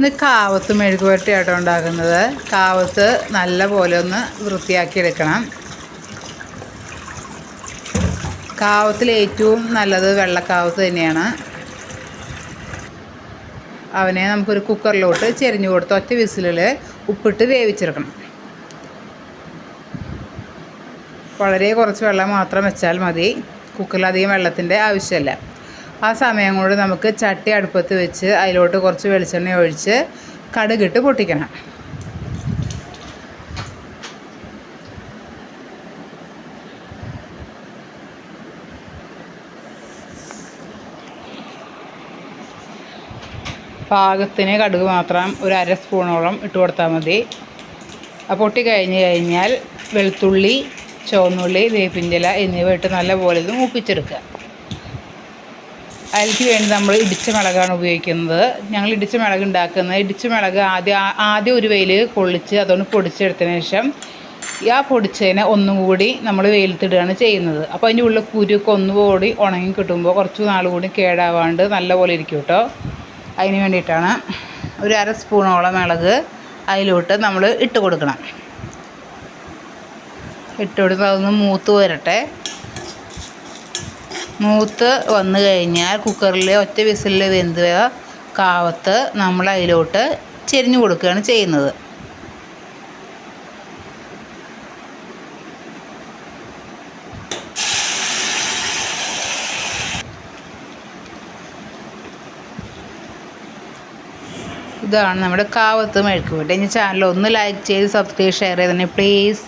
ഇന്ന് കാവത്ത് മെഴുകുവരട്ടിയാട്ടോ ഉണ്ടാക്കുന്നത്. കാവത്ത് നല്ല പോലെ ഒന്ന് വൃത്തിയാക്കി എടുക്കണം കാവത്തിൽ ഏറ്റവും നല്ലത് വെള്ളക്കാവത്ത് തന്നെയാണ്. അവനെ നമുക്കൊരു കുക്കറിലോട്ട് ചെരിഞ്ഞു കൊടുത്ത് ഒറ്റ വിസിലിൽ ഉപ്പിട്ട് വേവിച്ചെടുക്കണം. വളരെ കുറച്ച് വെള്ളം മാത്രം വെച്ചാൽ മതി. കുക്കറിൽ അധികം വെള്ളത്തിന്റെ ആവശ്യമില്ല. ആ സമയം കൊണ്ട് നമുക്ക് ചട്ടി അടുപ്പത്ത് വെച്ച് അതിലോട്ട് കുറച്ച് വെളിച്ചെണ്ണ ഒഴിച്ച് കടുകിട്ട് പൊട്ടിക്കണം. പാകത്തിന് കടുക് മാത്രം ഒരു അര സ്പൂണോളം ഇട്ട് കൊടുത്താൽ മതി. ആ പൊട്ടി കഴിഞ്ഞ് കഴിഞ്ഞാൽ വെളുത്തുള്ളി ചുവന്നുള്ളി വേപ്പിന്റെ ഇല എന്നിവ ഇട്ട് നല്ലപോലെ ഇത് മൂപ്പിച്ചെടുക്കുക. അതിലേക്ക് വേണ്ടി നമ്മൾ ഇടിച്ച മുളകാണ് ഉപയോഗിക്കുന്നത്. ഞങ്ങൾ ഇടിച്ച മിളക് ഉണ്ടാക്കുന്നത്. ഇടിച്ച മുളക് ആദ്യം ആദ്യം ഒരു വെയിൽ കൊള്ളിച്ച് അതൊന്ന് പൊടിച്ചെടുത്തതിന് ശേഷം ആ പൊടിച്ചതിനെ ഒന്നും കൂടി നമ്മൾ വെയിലത്തിടുകയാണ് ചെയ്യുന്നത്. അപ്പോൾ അതിന്റെ ഉള്ളിൽ കുരുക്ക് ഒന്നുകൂടി ഉണങ്ങി കിട്ടുമ്പോൾ കുറച്ച് നാൾ കൂടി കേടാവാണ്ട് നല്ലപോലെ ഇരിക്കും കേട്ടോ. അതിന് വേണ്ടിയിട്ടാണ് ഒരു അര സ്പൂണോളം മുളക് അതിലോട്ട് നമ്മൾ ഇട്ട് കൊടുക്കണം. ഇട്ട് കൊടുത്ത് അതൊന്ന് മൂത്ത് വരട്ടെ. മൂത്ത് വന്നു കഴിഞ്ഞാൽ കുക്കറിൽ ഒറ്റ വിസിലിൽ വെന്ത് കാവത്ത് നമ്മൾ അതിലോട്ട് ചെരിഞ്ഞു കൊടുക്കുകയാണ് ചെയ്യുന്നത്. ഇതാണ് നമ്മുടെ കാവത്ത് മെഴുക്ക് പുരട്ടി ഇനി ചാനൽ ഒന്ന് ലൈക്ക് ചെയ്ത് സബ്സ്ക്രൈബ് ഷെയർ ചെയ്തേ പ്ലീസ്